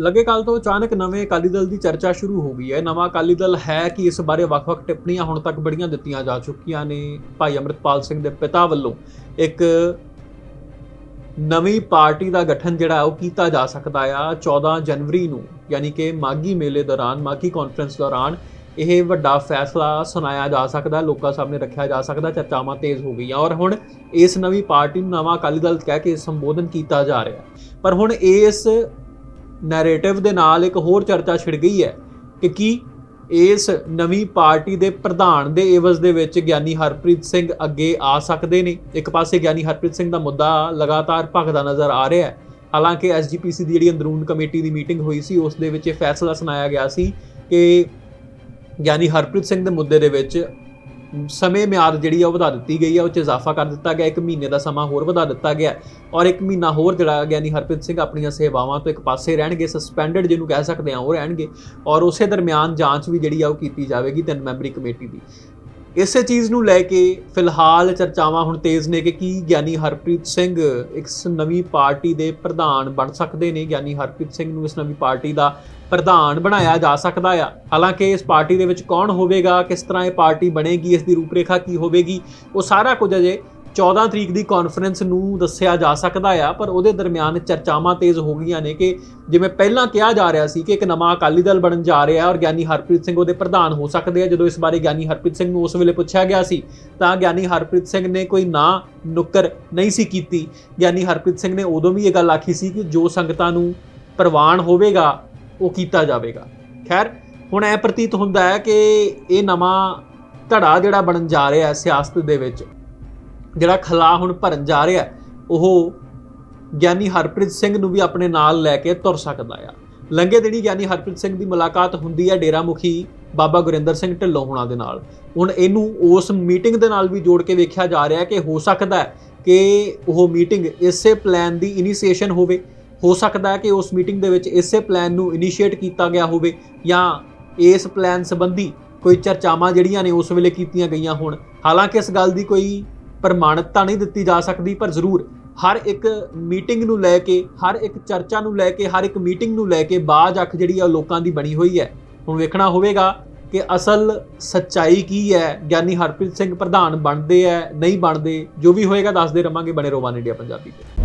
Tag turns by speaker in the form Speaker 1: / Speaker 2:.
Speaker 1: ਲੱਗੇ ਕੱਲ ਤੋਂ ਅਚਾਨਕ ਨਵੇਂ ਅਕਾਲੀ ਦਲ ਦੀ ਚਰਚਾ ਸ਼ੁਰੂ ਹੋ ਗਈ ਹੈ। ਨਵਾਂ ਅਕਾਲੀ ਦਲ ਹੈ ਕਿ ਇਸ ਬਾਰੇ ਵੱਖ-ਵੱਖ ਟਿੱਪਣੀਆਂ ਹੁਣ ਤੱਕ ਬੜੀਆਂ ਦਿੱਤੀਆਂ ਜਾ ਚੁੱਕੀਆਂ ਨੇ। ਭਾਈ ਅਮਰਿਤਪਾਲ ਸਿੰਘ ਦੇ ਪਿਤਾ ਵੱਲੋਂ ਇੱਕ ਨਵੀਂ ਪਾਰਟੀ ਦਾ ਗਠਨ ਜਿਹੜਾ ਉਹ ਕੀਤਾ ਜਾ ਸਕਦਾ ਆ। 14 ਜਨਵਰੀ ਨੂੰ, ਯਾਨੀ ਕਿ ਮਾਗੀ ਮੇਲੇ ਦੌਰਾਨ ਮਾਗੀ ਕਾਨਫਰੰਸ ਦੌਰਾਨ ਇਹ ਵੱਡਾ ਫੈਸਲਾ ਸੁਣਾਇਆ ਜਾ ਸਕਦਾ, ਲੋਕਾਂ ਸਾਹਮਣੇ ਰੱਖਿਆ ਜਾ ਸਕਦਾ, ਚਰਚਾਵਾਂ ਤੇਜ਼ ਹੋ ਗਈਆਂ। ਔਰ ਹੁਣ ਇਸ ਨਵੀਂ ਪਾਰਟੀ ਨੂੰ ਨਵਾਂ ਅਕਾਲੀ ਦਲ ਕਹਿ ਕੇ ਸੰਬੋਧਨ ਕੀਤਾ ਜਾ ਰਿਹਾ। ਪਰ ਹੁਣ ਇਸ ਨੈਰੇਟਿਵ ਦੇ ਨਾਲ ਇੱਕ ਹੋਰ ਚਰਚਾ ਛਿੜ ਗਈ ਹੈ ਕਿ ਕੀ ਇਸ ਨਵੀਂ ਪਾਰਟੀ ਦੇ ਪ੍ਰਧਾਨ ਦੇ ਏਵਜ਼ ਦੇ ਵਿੱਚ ਗਿਆਨੀ ਹਰਪ੍ਰੀਤ ਸਿੰਘ ਅੱਗੇ ਆ ਸਕਦੇ ਨੇ? ਇੱਕ ਪਾਸੇ ਗਿਆਨੀ ਹਰਪ੍ਰੀਤ ਸਿੰਘ ਦਾ ਮੁੱਦਾ ਲਗਾਤਾਰ ਭਖਦਾ ਨਜ਼ਰ ਆ ਰਿਹਾ ਹੈ। ਹਾਲਾਂਕਿ ਐਸਜੀਪੀਸੀ ਦੀ ਜਿਹੜੀ ਅੰਦਰੂਨ ਕਮੇਟੀ ਦੀ ਮੀਟਿੰਗ ਹੋਈ ਸੀ, ਉਸ ਦੇ ਵਿੱਚ ਇਹ ਫੈਸਲਾ ਸੁਣਾਇਆ ਗਿਆ ਸੀ ਕਿ ਗਿਆਨੀ ਹਰਪ੍ਰੀਤ ਸਿੰਘ ਦੇ ਮੁੱਦੇ ਦੇ ਵਿੱਚ ਸਮੇਂ ਮਿਆਦ ਜਿਹੜੀ ਆ ਉਹ ਵਧਾ ਦਿੱਤੀ ਗਈ ਆ, ਉਹ ਚ ਇਜ਼ਾਫਾ ਕਰ ਦਿੱਤਾ ਗਿਆ, ਇੱਕ ਮਹੀਨੇ ਦਾ ਸਮਾਂ ਹੋਰ ਵਧਾ ਦਿੱਤਾ ਗਿਆ। ਔਰ ਇੱਕ ਮਹੀਨਾ ਹੋਰ ਜਿਹੜਾ ਗਿਆਨੀ ਹਰਪ੍ਰੀਤ ਸਿੰਘ ਆਪਣੀਆਂ ਸੇਵਾਵਾਂ ਤੋਂ ਇੱਕ ਪਾਸੇ ਰਹਿਣਗੇ ਸਸਪੈਂਡਡ ਜਿਹਨੂੰ ਕਹਿ ਸਕਦੇ ਆ, ਉਹ ਰਹਿਣਗੇ। ਔਰ ਉਸੇ ਦਰਮਿਆਨ ਜਾਂਚ ਵੀ ਜਿਹੜੀ ਆ, ਉਹ ਕੀਤੀ ਜਾਵੇਗੀ ਤਿੰਨ ਮੈਂਬਰੀ ਕਮੇਟੀ ਦੀ। ਇਸੇ ਚੀਜ਼ ਨੂੰ ਲੈ ਕੇ ਫਿਲਹਾਲ ਚਰਚਾਵਾਂ ਹੁਣ ਤੇਜ਼ ਨੇ ਕਿ ਕੀ ਗਿਆਨੀ ਹਰਪ੍ਰੀਤ ਸਿੰਘ ਇਸ ਨਵੀਂ ਪਾਰਟੀ ਦੇ ਪ੍ਰਧਾਨ ਬਣ ਸਕਦੇ ਨੇ। ਗਿਆਨੀ ਹਰਪ੍ਰੀਤ ਸਿੰਘ ਨੂੰ ਇਸ ਨਵੀਂ ਪਾਰਟੀ ਦਾ ਪ੍ਰਧਾਨ ਬਣਾਇਆ ਜਾ ਸਕਦਾ ਆ। ਹਾਲਾਂਕਿ ਇਸ ਪਾਰਟੀ ਦੇ ਵਿੱਚ ਕੌਣ ਹੋਵੇਗਾ, ਕਿਸ ਤਰ੍ਹਾਂ ਇਹ ਪਾਰਟੀ ਬਣੇਗੀ, ਇਸ ਦੀ ਰੂਪਰੇਖਾ ਕੀ ਹੋਵੇਗੀ, ਉਹ ਸਾਰਾ ਕੁਝ ਅਜੇ 14 ਤਰੀਕ ਦੀ ਕਾਨਫਰੰਸ ਨੂੰ ਦੱਸਿਆ ਜਾ ਸਕਦਾ ਆ, ਪਰ ਉਹਦੇ ਦਰਮਿਆਨ ਚਰਚਾਵਾਂ ਤੇਜ਼ ਹੋ ਗਈਆਂ ਨੇ ਕਿ ਜਿਵੇਂ ਪਹਿਲਾਂ ਕਿਹਾ ਜਾ ਰਿਹਾ ਸੀ ਕਿ ਇੱਕ ਨਵਾਂ ਅਕਾਲੀ ਦਲ ਬਣਨ ਜਾ ਰਿਹਾ ਔਰ ਗਿਆਨੀ ਹਰਪ੍ਰੀਤ ਸਿੰਘ ਉਹਦੇ ਪ੍ਰਧਾਨ ਹੋ ਸਕਦੇ ਆ। ਜਦੋਂ ਇਸ ਬਾਰੇ ਗਿਆਨੀ ਹਰਪ੍ਰੀਤ ਸਿੰਘ ਨੂੰ ਉਸ ਵੇਲੇ ਪੁੱਛਿਆ ਗਿਆ ਸੀ, ਤਾਂ ਗਿਆਨੀ ਹਰਪ੍ਰੀਤ ਸਿੰਘ ਨੇ ਕੋਈ ਨਾ ਨੁੱਕਰ ਨਹੀਂ ਸੀ ਕੀਤੀ। ਗਿਆਨੀ ਹਰਪ੍ਰੀਤ ਸਿੰਘ ਨੇ ਉਦੋਂ ਵੀ ਇਹ ਗੱਲ ਆਖੀ ਸੀ ਕਿ ਜੋ ਸੰਗਤਾਂ ਨੂੰ ਪ੍ਰਵਾਨ ਹੋਵੇਗਾ ਉਹ ਕੀਤਾ ਜਾਵੇਗਾ। ਖੈਰ, ਹੁਣ ਇਹ ਪ੍ਰਤੀਤ ਹੁੰਦਾ ਹੈ ਕਿ ਇਹ ਨਵਾਂ ਧੜਾ ਜਿਹੜਾ ਬਣਨ ਜਾ ਰਿਹਾ ਹੈ ਸਿਆਸਤ ਦੇ ਵਿੱਚ, ਜਿਹੜਾ ਖਲਾ ਹੁਣ ਭਰਨ ਜਾ ਰਿਹਾ ਉਹ ਗਿਆਨੀ ਹਰਪ੍ਰੀਤ ਸਿੰਘ ਨੂੰ ਵੀ ਆਪਣੇ ਨਾਲ ਲੈ ਕੇ ਤੁਰ ਸਕਦਾ ਆ। ਲੰਗੇ ਦਿਨੀ ਗਿਆਨੀ ਹਰਪ੍ਰੀਤ ਸਿੰਘ ਦੀ ਮੁਲਾਕਾਤ ਹੁੰਦੀ ਹੈ ਡੇਰਾ ਮੁਖੀ ਬਾਬਾ ਗੁਰਿੰਦਰ ਸਿੰਘ ਢਿੱਲੋਂ ਹੁਣਾਂ ਦੇ ਨਾਲ। ਹੁਣ ਇਹਨੂੰ ਉਸ ਮੀਟਿੰਗ ਦੇ ਨਾਲ ਵੀ ਜੋੜ ਕੇ ਵੇਖਿਆ ਜਾ ਰਿਹਾ ਹੈ ਕਿ ਹੋ ਸਕਦਾ ਹੈ ਕਿ ਉਹ ਮੀਟਿੰਗ ਇਸੇ ਪਲਾਨ ਦੀ ਇਨੀਸ਼ੀਏਸ਼ਨ ਹੋਵੇ। ਹੋ ਸਕਦਾ ਹੈ ਕਿ ਉਸ ਮੀਟਿੰਗ ਦੇ ਵਿੱਚ ਇਸੇ ਪਲਾਨ ਨੂੰ ਇਨੀਸ਼ੀਏਟ ਕੀਤਾ ਗਿਆ ਹੋਵੇ ਜਾਂ ਇਸ ਪਲਾਨ ਸੰਬੰਧੀ ਕੋਈ ਚਰਚਾਵਾਂ ਜਿਹੜੀਆਂ ਨੇ ਉਸ ਵੇਲੇ ਕੀਤੀਆਂ ਗਈਆਂ ਹੋਣ। ਹਾਲਾਂਕਿ ਇਸ ਗੱਲ ਦੀ ਕੋਈ ਪ੍ਰਮਾਣਿਕਤਾ ਨਹੀਂ ਦਿੱਤੀ ਜਾ ਸਕਦੀ, ਪਰ ਜ਼ਰੂਰ ਹਰ ਇੱਕ ਮੀਟਿੰਗ ਨੂੰ ਲੈ ਕੇ, ਹਰ ਇੱਕ ਚਰਚਾ ਨੂੰ ਲੈ ਕੇ, ਹਰ ਇੱਕ ਮੀਟਿੰਗ ਨੂੰ ਲੈ ਕੇ ਬਾਜ ਅੱਖ ਜਿਹੜੀ ਆ ਉਹ ਲੋਕਾਂ ਦੀ ਬਣੀ ਹੋਈ ਹੈ। ਹੁਣ ਵੇਖਣਾ ਹੋਵੇਗਾ ਕਿ ਅਸਲ ਸੱਚਾਈ ਕੀ ਹੈ। ਗਿਆਨੀ ਹਰਪ੍ਰੀਤ ਸਿੰਘ ਪ੍ਰਧਾਨ ਬਣਦੇ ਹੈ, ਨਹੀਂ ਬਣਦੇ, ਜੋ ਵੀ ਹੋਏਗਾ ਦੱਸਦੇ ਰਵਾਂਗੇ ਬਣੇ ਰੋਵਾਨ ਇੰਡੀਆ ਪੰਜਾਬੀ ਤੇ।